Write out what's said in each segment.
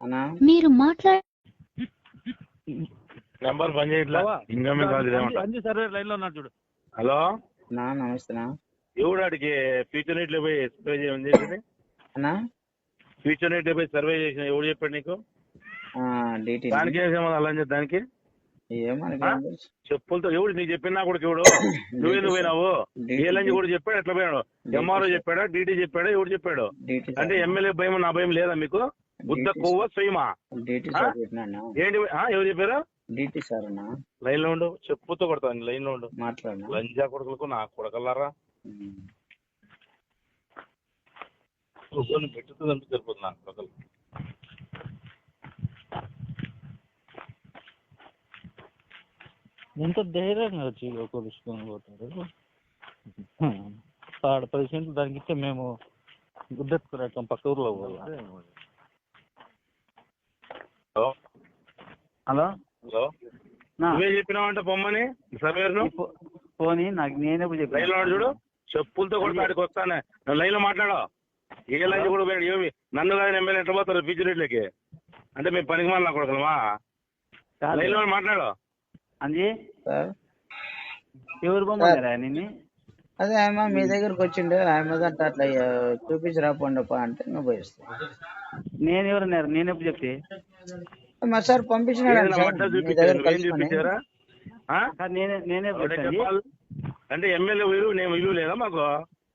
అన్నా? మీరు మాట్లాడే నెంబర్ పని చేయట్లా? ఇంకా కాదు ఇదేమంట? అంజి సర్వే లైన్లో ఉన్నాడు చూడు. హలో? నా నమస్తేనా ఎవడాడికి ఫ్యూచర్ నీట్లో పోయి సర్వే చేయమని అన్నా? ఫ్యూచర్ నీట్లో పోయి సర్వే చేసిన ఎవడు చెప్పాడు నీకు? దానికి అలా దానికి? చెప్పులతో ఎవడు నీకు చెప్పినా కూడా ఎవడు? నువ్వెందుకు పోయినావు? ఏ లంచి కూడా చెప్పాడు? ఎట్లా పోయినాడు? ఎంఆర్ఓ చెప్పాడా? డీటీ చెప్పాడా? ఎవడు చెప్పాడు? అంటే ఎమ్మెల్యే భయం నా భయం లేదా మీకు? బుద్ధ కొవ్వ పెట్టినా ఏంటి ఆ, ఎవరు చెప్పారు? డీటీ సార్ అన్నా? లైన్లో ఉండు చెప్పుతో కొడతాను లైన్లో ఉండు లంజా కొడుకులకు నా కొడకల్లారా? కొన్ని పెట్టుతుందంటే సరిపోతుంది నాకు కొడకలు. ఎంత ధైర్యంగా వచ్చి కొలుసుకొని పోతారు? ఆడ పది సెంట్లు దానికి ఇస్తే మేము గుద్దెత్తుకురాకం పక్క ఊర్లో పోవాలా. హలో. హలో. హలో. నా, నువ్వే చెప్పినావంట పొమ్మని సర్వేర్ పోనీ నాకు నేనెప్పుడు లైన్లో ఉన్నాడు చూడు. చెప్పులతో కూడా కాడికి వస్తానే. నువ్వు లైన్లో మాట్లాడు ఏ లైన్ కూడా పోయాడు ఏమి? నన్ను కానీ ఎమ్మెల్యే ఎట్లా పోతారు? రేట్లకి అంటే మేము పనికి మాల కొడగలమా లైన్లో మాట్లాడు. అంజీ? సార్. ఎవరు బొమ్మన్నారా నిన్ను? అదే ఆయమ్మ మీ దగ్గరకు వచ్చిండే ఆయమ్మ దంట అట్లా చూపించి రాపోండప్ప అంటే నువ్వు పోయిస్తా నేను ఎవరన్నారు నేను ఎప్పుడు చెప్తే? సార్ పంపించినాడు ఏదైనా మీ చూపించారు? దగ్గర నువ్వేం కలుసుకొని చూపించారా? ఆ? సార్ నేనే నేనే ఎవడే చెప్తాను చెప్పాలి? అంటే ఎమ్మెల్యే విలువ నేను విలువ లేదా మాకు?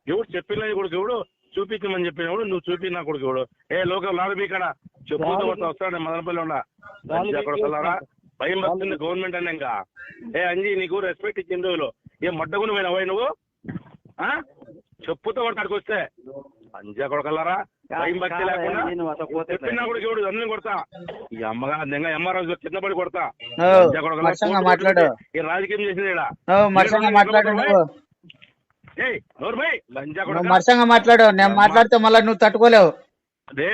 ఎవడు చెప్పిన కొడుకు ఎవడు? చూపించమని చెప్పినప్పుడు నువ్వు చూపి నా కొడుకు ఎవడు? ఏ లోకల్ లారీ బీకాడ చెప్పులతో కొత్త వస్తాడు? మదనపల్లి ఉండా? లారీ అక్కడ భయం వస్తుంది గవర్నమెంట్ అనే ఇంకా ఏ అంజీ నీకు రెస్పెక్ట్ ఇచ్చిన రోజులు. ఏ మడ్డగుని పోయినావా నువ్వు? ఆ? చెప్పుతో కొడతాడికి వస్తే. అంజా కొడకల్లారా? భయం భక్తి లేకుండా నేను చెప్పినా కూడా ఎవడు అన్ని కొడతా. ఈ అమ్మగా నింగా ఎంఆర్ఓ కింద పడి కొడతా. అంజా మాట్లాడు. ఈ రాజకీయం చేసింది ఈడ. ఓ మర్సంగా మాట్లాడు నేను మాట్లాడితే మళ్ళీ నువ్వు తట్టుకోలేవు. డే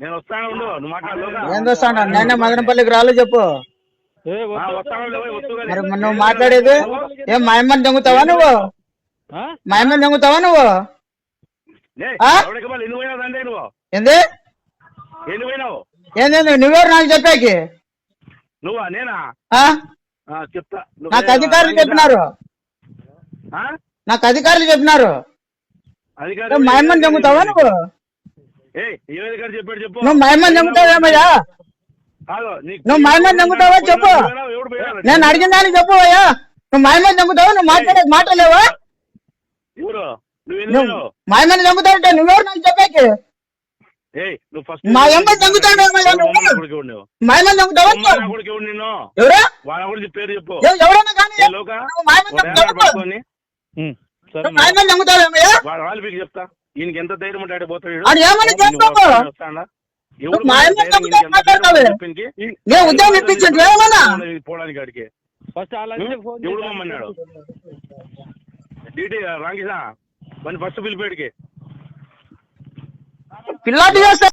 నేను వస్తాను నువ్వు మాట్లాడు. ఏం చూస్తాను నేనే మదనపల్లికి రాలో చెప్పు. వస్తాను. మరి నువ్వు మాట్లాడేది? ఏం మా అమ్మని దొంగతావా నువ్వు? మా అమ్మని దొంగతావా నువ్వు? ఏంది? ఏంది నువ్వెవరు నాకు చెప్పాకి? నువ్వా? నేనా? చెప్తా. నాకు అధికారులు చెప్పినారు? నాకు అధికారులు చెప్పినారు. మా అమ్మని దొంగతావా నువ్వు? నువ్వు మా అమ్మని దొంగతావేమయ్యా నువ్వు మా అమ్మని దొంగతావా చెప్పు? నేను అడిగిన దానికి చెప్పు అయ్యా. నువ్వు మా అమ్మని దొంగతావా? నువ్వు మాట్లాడే మాటలేవా ఎవరు నువ్వు ఎన్ని నువ్వు పోయినావు? మా అమ్మని దొంగతావంటే నువ్వెవరు నాకు చెప్పాకి? ఏయ్ నువ్వు ఫస్ట్ మా అమ్మని దొంగతావేమయ్యా నువ్వు కొడుకు ఎవడు నువ్వు మా అమ్మని దొంగతావా అమ్మ నా కొడుకు ఎవడు నిన్ను. ఎవరా? వాళ్ళ గురించి పేరు చెప్పు. ఎవ- ఎవరైనా కానీ ఏ లోక? నువ్వు మా అమ్మని ఒక ఏడాది దొంగతావా పట్టుకొని. ఉం, సరే నువ్వు మా అమ్మని దొంగతావేమయ్యా వాళ్ళ వాళ్ళ మీకు చెప్తా. ఈయనకి ఎంత ధైర్యం ఉంటే ఆడ పోతాడు ఏమని ఉద్యోగం ఇప్పించండి ఏమన్నా? పోవడానికి ఫస్ట్ ఎవడు మమ్మన్నాడు డీటీ రాంకిసా మన ఫస్ట్ పిలిపేడికి పిల్లాడి చేస్తా